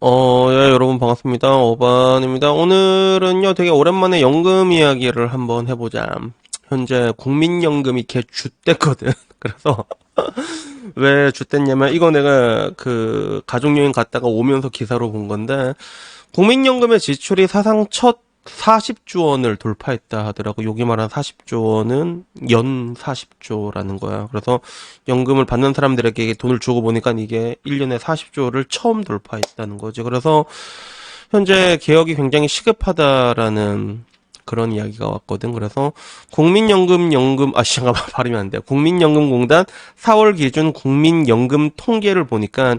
어, 예, 여러분 반갑습니다. 오반입니다. 오늘은요, 되게 오랜만에 연금 이야기를 한번 해보자. 현재 국민연금이 개 죗대거든. 그래서, 왜 죗댔냐면, 이거 내가 그 가족여행 갔다가 오면서 기사로 본 건데, 국민연금의 지출이 사상 첫 40조 원을 돌파했다 하더라고. 여기 말한 40조 원은 연 40조라는 거야. 그래서 연금을 받는 사람들에게 돈을 주고 보니까 이게 1년에 40조를 처음 돌파했다는 거지. 그래서 현재 개혁이 굉장히 시급하다라는 그런 이야기가 왔거든. 그래서 국민연금 연금 아 잠깐만 발음이 안 돼. 국민연금공단 4월 기준 국민연금 통계를 보니까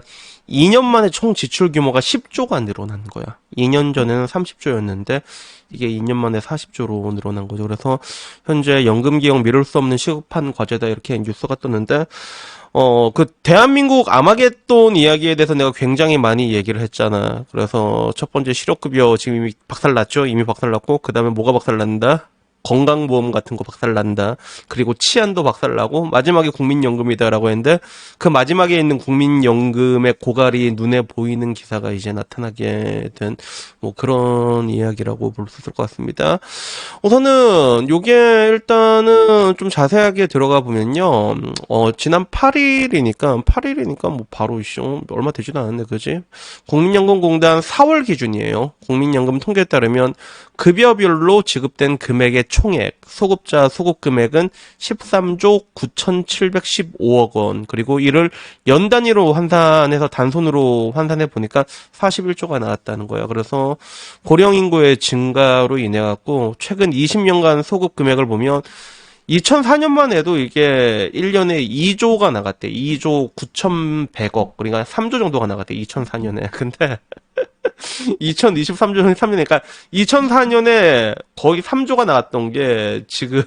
2년 만에 총 지출 규모가 10조가 늘어난 거야. 2년 전에는 30조였는데 이게 2년 만에 40조로 늘어난 거죠. 그래서 현재 연금 개혁 미룰 수 없는 시급한 과제다 이렇게 뉴스가 떴는데 어, 그, 대한민국 아마겟돈 이야기에 대해서 내가 굉장히 많이 얘기를 했잖아. 그래서 첫 번째 실업급여 지금 이미 박살 났죠? 이미 박살 났고, 그 다음에 뭐가 박살 난다? 건강보험 같은 거 박살 난다. 그리고 치안도 박살 나고, 마지막에 국민연금이다라고 했는데, 그 마지막에 있는 국민연금의 고갈이 눈에 보이는 기사가 이제 나타나게 된, 뭐 그런 이야기라고 볼 수 있을 것 같습니다. 우선은, 요게 일단은 좀 자세하게 들어가 보면요. 어, 지난 8일이니까, 8일이니까 뭐 바로 이쇼, 얼마 되지도 않았네, 그지? 국민연금공단 4월 기준이에요. 국민연금 통계에 따르면, 급여별로 지급된 금액의 총액, 소급자 소급 금액은 13조 9,715억 원, 그리고 이를 연 단위로 환산해서 단손으로 환산해 보니까 41조가 나왔다는 거야. 그래서 고령 인구의 증가로 인해 갖고 최근 20년간 소급 금액을 보면 2004년만 해도 이게 1년에 2조가 나갔대. 2조 9,100억. 그러니까 3조 정도가 나갔대. 2004년에. 근데 2023년 3년이니까 2004년에 거의 3조가 나왔던 게 지금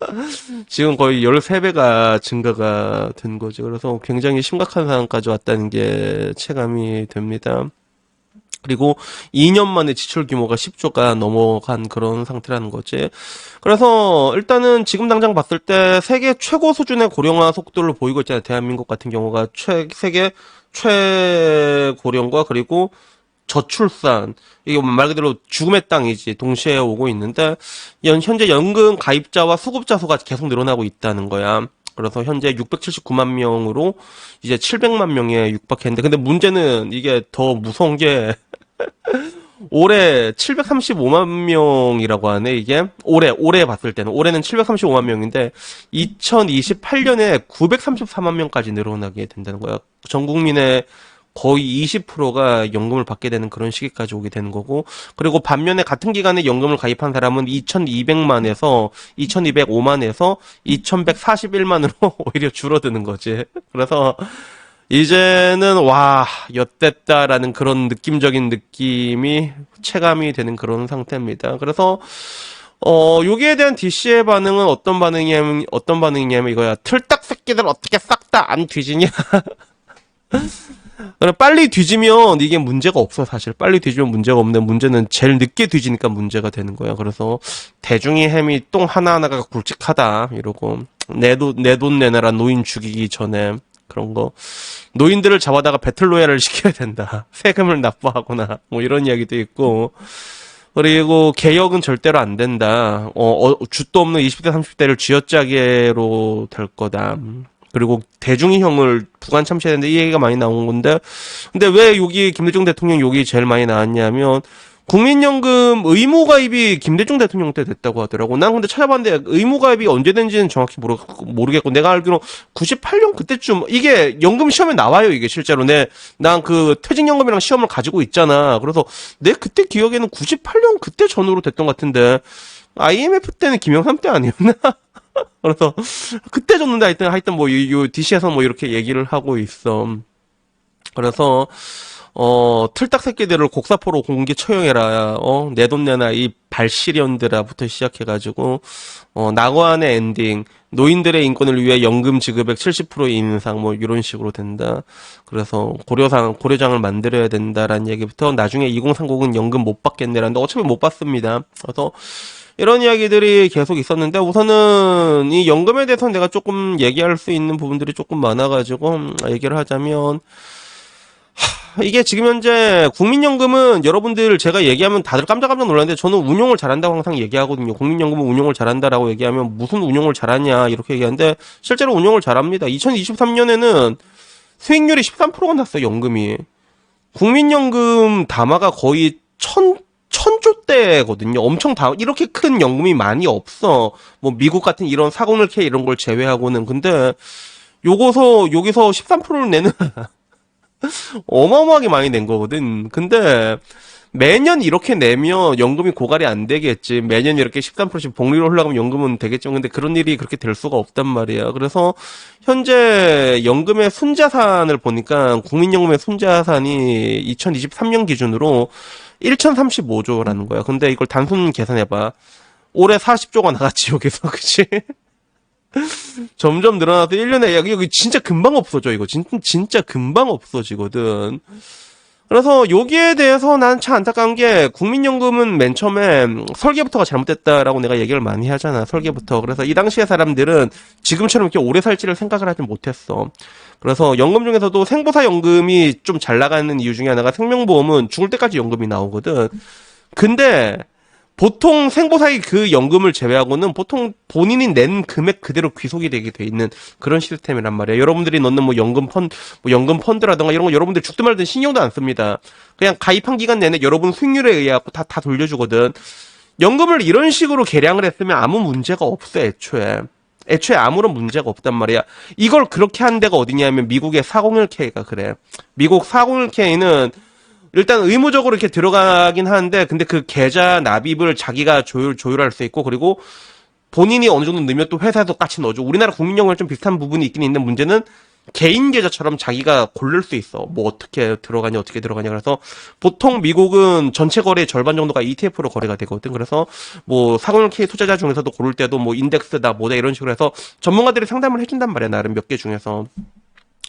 지금 거의 13배가 증가가 된 거죠. 그래서 굉장히 심각한 상황까지 왔다는 게 체감이 됩니다. 그리고 2년 만에 지출 규모가 10조가 넘어간 그런 상태라는 거지. 그래서 일단은 지금 당장 봤을 때 세계 최고 수준의 고령화 속도를 보이고 있잖아요. 대한민국 같은 경우가 최, 세계 최고령과 그리고 저출산 이게 말 그대로 죽음의 땅이지 동시에 오고 있는데 연, 현재 연금 가입자와 수급자 수가 계속 늘어나고 있다는 거야. 그래서 현재 679만 명으로 이제 700만 명에 육박했는데 근데 문제는 이게 더 무서운 게 올해 735만 명이라고 하네, 이게. 올해, 올해 봤을 때는. 올해는 735만 명인데, 2028년에 934만 명까지 늘어나게 된다는 거야. 전 국민의 거의 20%가 연금을 받게 되는 그런 시기까지 오게 되는 거고, 그리고 반면에 같은 기간에 연금을 가입한 사람은 2200만에서 2205만에서 2141만으로 오히려 줄어드는 거지. 그래서, 이제는 와 엿됐다라는 그런 느낌적인 느낌이 체감이 되는 그런 상태입니다. 그래서 어 여기에 대한 DC의 반응은 어떤 반응이냐면 어떤 반응이냐면 이거야 틀딱 새끼들 어떻게 싹 다 안 뒤지냐 빨리 뒤지면 이게 문제가 없어 사실 빨리 뒤지면 문제가 없는데 문제는 제일 늦게 뒤지니까 문제가 되는 거야 그래서 대중의 햄이 똥 하나하나가 굵직하다 이러고 내 돈 내 돈 내놔라 노인 죽이기 전에 그런 거 노인들을 잡아다가 배틀로얄을 시켜야 된다. 세금을 납부하거나 뭐 이런 이야기도 있고 그리고 개혁은 절대로 안 된다. 어, 어 줏도 없는 20대 30대를 쥐어짜기로 될 거다. 그리고 대중형을 부관 참시해야 된다. 이 얘기가 많이 나온 건데 근데 왜 여기 김대중 대통령 욕이 제일 많이 나왔냐면 국민연금 의무가입이 김대중 대통령 때 됐다고 하더라고. 난 근데 찾아봤는데 의무가입이 언제 된지는 정확히 모르, 모르겠고 내가 알기로 98년 그때쯤 이게 연금 시험에 나와요 이게 실제로 내 난 그 퇴직연금이랑 시험을 가지고 있잖아. 그래서 내 그때 기억에는 98년 그때 전후로 됐던 것 같은데 IMF 때는 김영삼 때 아니었나? 그래서 그때 줬는데 하여튼 하여튼 뭐 이, 이 DC에서 뭐 이렇게 얘기를 하고 있어. 그래서 어, 틀딱 새끼들을 곡사포로 공개 처형해라, 어, 내 돈 내놔, 이 발시련들아부터 시작해가지고, 어, 낙원의 엔딩, 노인들의 인권을 위해 연금 지급액 70% 인상, 뭐, 이런 식으로 된다. 그래서 고려상, 고려장을 만들어야 된다라는 얘기부터 나중에 2030은 연금 못 받겠네라는데 어차피 못 받습니다. 그래서, 이런 이야기들이 계속 있었는데 우선은 이 연금에 대해서는 내가 조금 얘기할 수 있는 부분들이 조금 많아가지고 음, 얘기를 하자면 하, 이게 지금 현재 국민연금은 여러분들 제가 얘기하면 다들 깜짝깜짝 놀랐는데 저는 운용을 잘한다고 항상 얘기하거든요. 국민연금은 운용을 잘한다라고 얘기하면 무슨 운용을 잘하냐 이렇게 얘기하는데 실제로 운용을 잘합니다. 2023년에는 수익률이 13%가 났어요, 연금이. 국민연금 담화가 거의 천, 천조대거든요. 엄청 다, 이렇게 큰 연금이 많이 없어. 뭐, 미국 같은 이런 401k 이런 걸 제외하고는. 근데, 요거서, 여기서 13%를 내는, 어마어마하게 많이 낸 거거든. 근데, 매년 이렇게 내면 연금이 고갈이 안 되겠지. 매년 이렇게 13%씩 복리로 흘러가면 연금은 되겠죠. 근데 그런 일이 그렇게 될 수가 없단 말이야. 그래서 현재 연금의 순자산을 보니까 국민연금의 순자산이 2023년 기준으로 1035조라는 거야. 근데 이걸 단순 계산해봐. 올해 40조가 나갔지, 여기서. 그치? 점점 늘어나서 1년에, 여기, 여기 진짜 금방 없어져, 이거. 진, 진짜 금방 없어지거든. 그래서 여기에 대해서 난 참 안타까운 게 국민연금은 맨 처음에 설계부터가 잘못됐다라고 내가 얘기를 많이 하잖아. 설계부터. 그래서 이 당시에 사람들은 지금처럼 이렇게 오래 살지를 생각을 하지 못했어. 그래서 연금 중에서도 생보사 연금이 좀 잘 나가는 이유 중에 하나가 생명보험은 죽을 때까지 연금이 나오거든. 근데 보통 생보사의 그 연금을 제외하고는 보통 본인이 낸 금액 그대로 귀속이 되게 돼 있는 그런 시스템이란 말이에요. 여러분들이 넣는 뭐 연금 펀, 뭐 연금 펀드라든가 이런 거 여러분들 죽든 말든 신경도 안 씁니다. 그냥 가입한 기간 내내 여러분 수익률에 의해 갖고 다, 다 돌려주거든. 연금을 이런 식으로 계량을 했으면 아무 문제가 없어, 애초에. 애초에 아무런 문제가 없단 말이야. 이걸 그렇게 한 데가 어디냐면 미국의 401k가 그래. 미국 401k는 일단 의무적으로 이렇게 들어가긴 하는데 근데 그 계좌 납입을 자기가 조율 조율할 수 있고 그리고 본인이 어느 정도 넣으면 또 회사에서 같이 넣어줘. 우리나라 국민연금이랑 좀 비슷한 부분이 있긴 있는데 문제는 개인 계좌처럼 자기가 고를 수 있어. 뭐 어떻게 들어가냐, 어떻게 들어가냐. 그래서 보통 미국은 전체 거래의 절반 정도가 ETF로 거래가 되거든. 그래서 뭐 401k 투자자 중에서도 고를 때도 뭐 인덱스다, 뭐다 이런 식으로 해서 전문가들이 상담을 해준단 말이야. 나름 몇 개 중에서.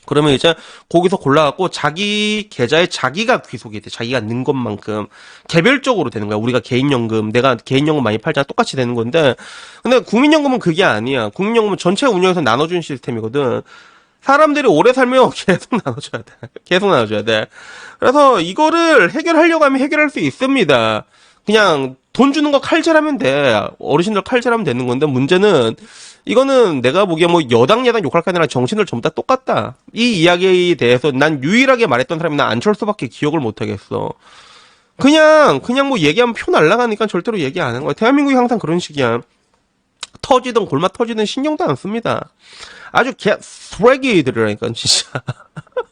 그러면 이제 거기서 골라갖고 자기 계좌에 자기가 귀속이 돼. 자기가 넣은 것만큼 개별적으로 되는 거야. 우리가 개인연금, 내가 개인연금 많이 팔잖아. 똑같이 되는 건데. 근데 국민연금은 그게 아니야. 국민연금은 전체 운영에서 나눠주는 시스템이거든. 사람들이 오래 살면 계속 나눠줘야 돼. 계속 나눠줘야 돼. 그래서 이거를 해결하려고 하면 해결할 수 있습니다. 그냥 돈 주는 거 칼질하면 돼. 어르신들 칼질하면 되는 건데 문제는 이거는 내가 보기에 뭐 여당 야당 욕할 게 아니라 정신들 전부 다 똑같다. 이 이야기에 대해서 난 유일하게 말했던 사람이 난 안철수밖에 기억을 못 하겠어. 그냥 그냥 뭐 얘기하면 표 날라가니까 절대로 얘기 안 하는 거야. 대한민국이 항상 그런 식이야. 터지든 골마 터지든 신경도 안 씁니다. 아주 개 쓰레기들이라니까 진짜.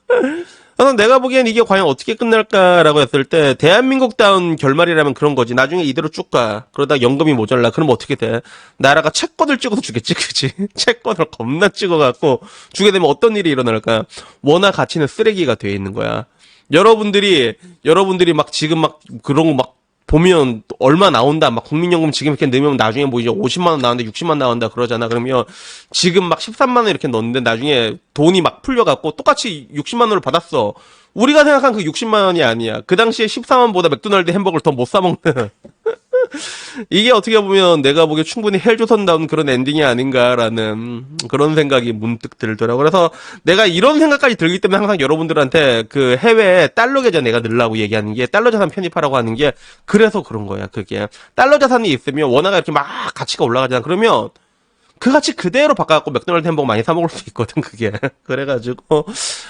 그래서 내가 보기엔 이게 과연 어떻게 끝날까라고 했을 때 대한민국다운 결말이라면 그런 거지. 나중에 이대로 쭉 가. 그러다 연금이 모자라. 그럼 어떻게 돼? 나라가 채권을 찍어서 주겠지, 그지? 채권을 겁나 찍어갖고 주게 되면 어떤 일이 일어날까? 원화 가치는 쓰레기가 돼 있는 거야. 여러분들이 여러분들이 막 지금 막 그런 거막 보면 얼마 나온다. 막 국민연금 지금 이렇게 넣으면 나중에 뭐 이제 50만 원 나온다, 60만 원 나온다 그러잖아. 그러면 지금 막 13만 원 이렇게 넣는데 나중에 돈이 막 풀려갖고 똑같이 60만 원을 받았어. 우리가 생각한 그 60만 원이 아니야. 그 당시에 14만보다 맥도날드 햄버거를 더 못 사먹는. 이게 어떻게 보면 내가 보기에 충분히 헬조선다운 그런 엔딩이 아닌가라는 그런 생각이 문득 들더라고. 그래서 내가 이런 생각까지 들기 때문에 항상 여러분들한테 그 해외 달러 계좌 내가 넣으라고 얘기하는 게 달러 자산 편입하라고 하는 게 그래서 그런 거야. 그게 달러 자산이 있으면 원화가 이렇게 막 가치가 올라가잖아. 그러면 그 가치 그대로 바꿔갖고 맥도날드 햄버거 많이 사 먹을 수 있거든 그게. 그래가지고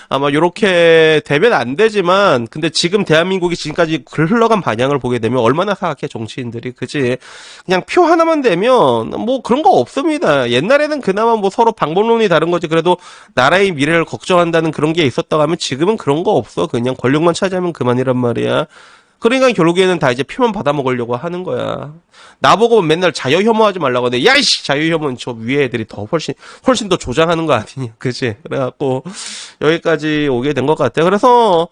아마 요렇게 되면 안 되지만 근데 지금 대한민국이 지금까지 글 흘러간 방향을 보게 되면 얼마나 사악해 정치인들이. 그지? 그냥 표 하나만 되면 뭐 그런 거 없습니다. 옛날에는 그나마 뭐 서로 방법론이 다른 거지. 그래도 나라의 미래를 걱정한다는 그런 게 있었다고 하면 지금은 그런 거 없어. 그냥 권력만 차지하면 그만이란 말이야 그러니까 결국에는 다 이제 표만 받아 먹으려고 하는 거야. 나보고 맨날 자유 혐오하지 말라고 하는데, 야이씨! 자유 혐오는 저 위에 애들이 더 훨씬, 훨씬 더 조장하는 거 아니냐. 그치? 그래갖고, 여기까지 오게 된 것 같아. 그래서,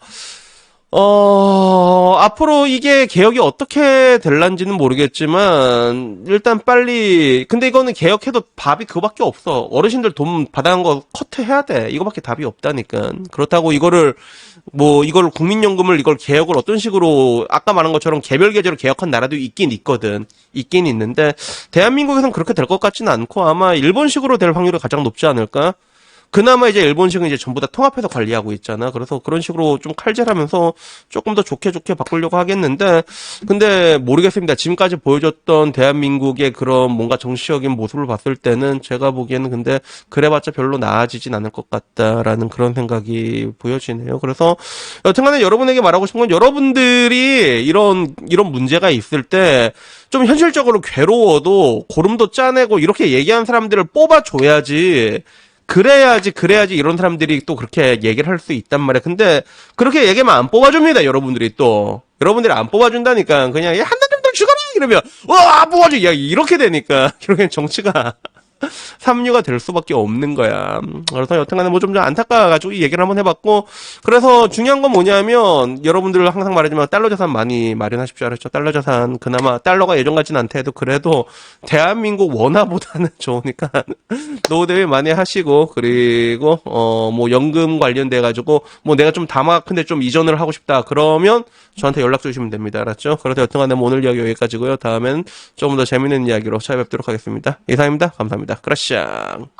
어, 앞으로 이게 개혁이 어떻게 될란지는 모르겠지만, 일단 빨리, 근데 이거는 개혁해도 답이 그거밖에 없어. 어르신들 돈 받아간 거 커트해야 돼. 이거밖에 답이 없다니까. 그렇다고 이거를, 뭐, 이걸 국민연금을 이걸 개혁을 어떤 식으로, 아까 말한 것처럼 개별 계좌로 개혁한 나라도 있긴 있거든. 있긴 있는데, 대한민국에선 그렇게 될 것 같지는 않고, 아마 일본식으로 될 확률이 가장 높지 않을까? 그나마 이제 일본식은 이제 전부 다 통합해서 관리하고 있잖아. 그래서 그런 식으로 좀 칼질하면서 조금 더 좋게 좋게 바꾸려고 하겠는데, 근데 모르겠습니다. 지금까지 보여줬던 대한민국의 그런 뭔가 정치적인 모습을 봤을 때는 제가 보기에는 근데 그래봤자 별로 나아지진 않을 것 같다라는 그런 생각이 보여지네요. 그래서 여튼간에 여러분에게 말하고 싶은 건 여러분들이 이런 이런 문제가 있을 때 좀 현실적으로 괴로워도 고름도 짜내고 이렇게 얘기하는 사람들을 뽑아줘야지. 그래야지, 그래야지 이런 사람들이 또 그렇게 얘기를 할 수 있단 말이야. 근데 그렇게 얘기하면 안 뽑아줍니다, 여러분들이 또. 여러분들이 안 뽑아준다니까. 그냥, 야, 한나님들 죽어라! 이러면, 와, 안 뽑아줘! 야, 이렇게 되니까. 이렇게 정치가. 삼류가 될 수밖에 없는 거야. 음, 그래서 여튼간에 뭐좀 안타까워가지고 이 얘기를 한번 해봤고, 그래서 중요한 건 뭐냐면, 여러분들 항상 말하지만 달러 자산 많이 마련하십시오. 알았죠? 달러 자산, 그나마 달러가 예전 같진 않대도 그래도 대한민국 원화보다는 좋으니까 노후 대비 많이 하시고, 그리고, 어, 뭐 연금 관련돼 가지고, 뭐 내가 좀 담아, 근데 좀 이전을 하고 싶다. 그러면 저한테 연락 주시면 됩니다. 알았죠? 그래서 여튼간에 뭐 오늘 이야기 여기까지고요. 다음엔 조금 더 재밌는 이야기로 찾아뵙도록 하겠습니다. 이상입니다. 감사합니다. クラッシャー